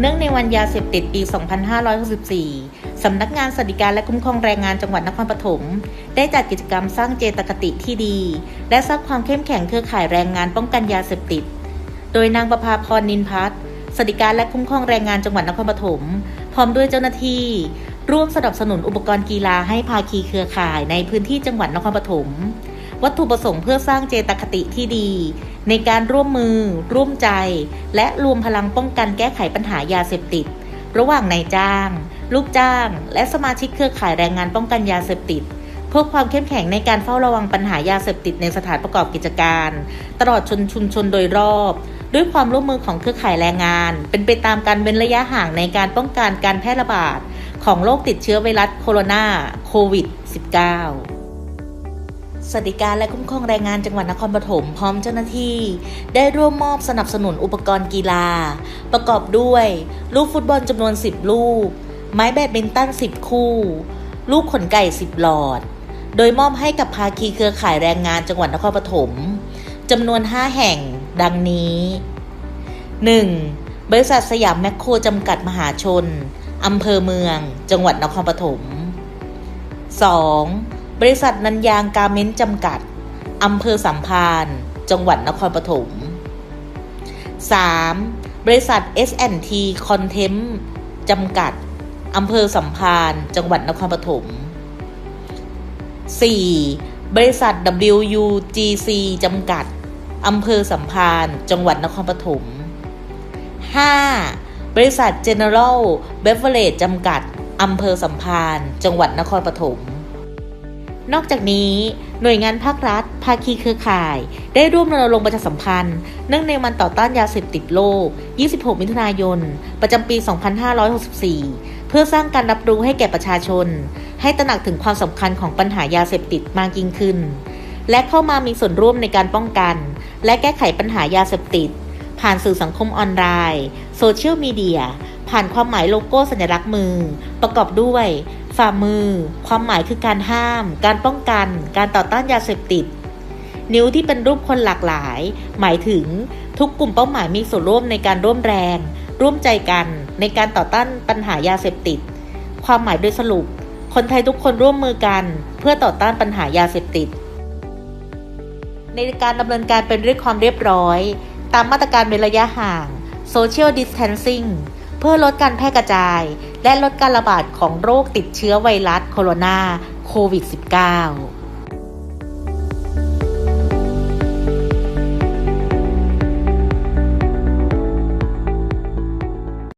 เนื่องในวันยาเสพติดปี 2564 สำนักงานสวัสดิการและคุ้มครองแรงงานจังหวัดนครปฐม ได้จัดกิจกรรมสร้างเจตคติที่ดี และสร้างความเข้มแข็งเครือข่ายแรงงานป้องกันยาเสพติด โดยนางประภาพรนินพัฒน์สวัสดิการและคุ้มครองแรงงานจังหวัดนครปฐม พร้อมด้วยเจ้าหน้าที่ ร่วมสนับสนุนอุปกรณ์กีฬาให้ภาคีเครือข่ายในพื้นที่จังหวัดนครปฐม วัตถุประสงค์เพื่อสร้างเจตคติที่ดี ในการร่วมมือ ร่วมใจ และรวมพลังป้องกันแก้ไขปัญหายาเสพติด ระหว่างนายจ้าง ลูกจ้าง และสมาชิกเครือข่ายแรงงานป้องกันยาเสพติดเพื่อความเข้มแข็งในการเฝ้าระวังปัญหายาเสพติดในสถานประกอบกิจการ ตลอดชนชุมชนโดยรอบ ด้วยความร่วมมือของเครือข่ายแรงงาน เป็นไปตามการเว้นระยะห่างในการป้องกันการแพร่ระบาด ของโรคติดเชื้อไวรัสโคโรนาโควิด -19 สวัสดิการและคุ้มครองแรงงานจังหวัดนครปฐมพร้อมเจ้าหน้าที่ ได้ร่วมมอบสนับสนุนอุปกรณ์กีฬา ประกอบด้วย ลูกฟุตบอลจำนวน 10 ลูก ไม้แบดมินตัน 10 คู่ ลูกขนไก่ 10 หลอด โดยมอบให้กับภาคีเครือข่ายแรงงานจังหวัดนครปฐมจำนวน 5 แห่ง ดังนี้ 1. บริษัทสยามแมคโครจำกัดมหาชนอำเภอเมือง จังหวัดนครปฐม 2. บริษัทนันยางกาเมนต์จำกัด อำเภอสัมพานจังหวัดนครปฐม 3. บริษัท S&T Contem จำกัด อำเภอสัมพานจังหวัดนครปฐม 4. บริษัท WUGC จำกัด อำเภอสัมพานจังหวัดนครปฐม 5. บริษัท General Beverage จำกัด อำเภอสัมพานจังหวัดนครปฐม นอกจากนี้หน่วยงานภาครัฐ ภาคีเครือข่าย ได้ร่วมรณรงค์ประชาสัมพันธ์ เนื่องในวันต่อต้านยาเสพติดโลก 26 มิถุนายน ประจำปี 2564 เพื่อสร้างการรับรู้ให้แก่ประชาชน ให้ตระหนักถึงความสำคัญของปัญหายาเสพติดมากยิ่งขึ้น และเข้ามามีส่วนร่วมในการป้องกัน และแก้ไขปัญหายาเสพติด ผ่านสื่อสังคมออนไลน์ โซเชียลมีเดีย ผ่านความหมายโลโก้สัญลักษณ์มือ ประกอบด้วย ฝ่ามือ ความหมายคือการห้าม การป้องกัน การต่อต้านยาเสพติด นิ้วที่เป็นรูปคนหลากหลาย หมายถึงทุกกลุ่มเป้าหมายมีส่วนร่วมในการร่วมแรง ร่วมใจกัน ในการต่อต้านปัญหายาเสพติด ความหมายโดยสรุป คนไทยทุกคนร่วมมือกัน เพื่อต่อต้านปัญหายาเสพติด ในการดำเนินการเป็นเรื่องความเรียบร้อย ตามมาตรการเว้นระยะห่าง Social Distancing เพื่อลดการแพร่กระจาย และลดการระบาดของโรคติดเชื้อไวรัสโคโรนาโควิด -19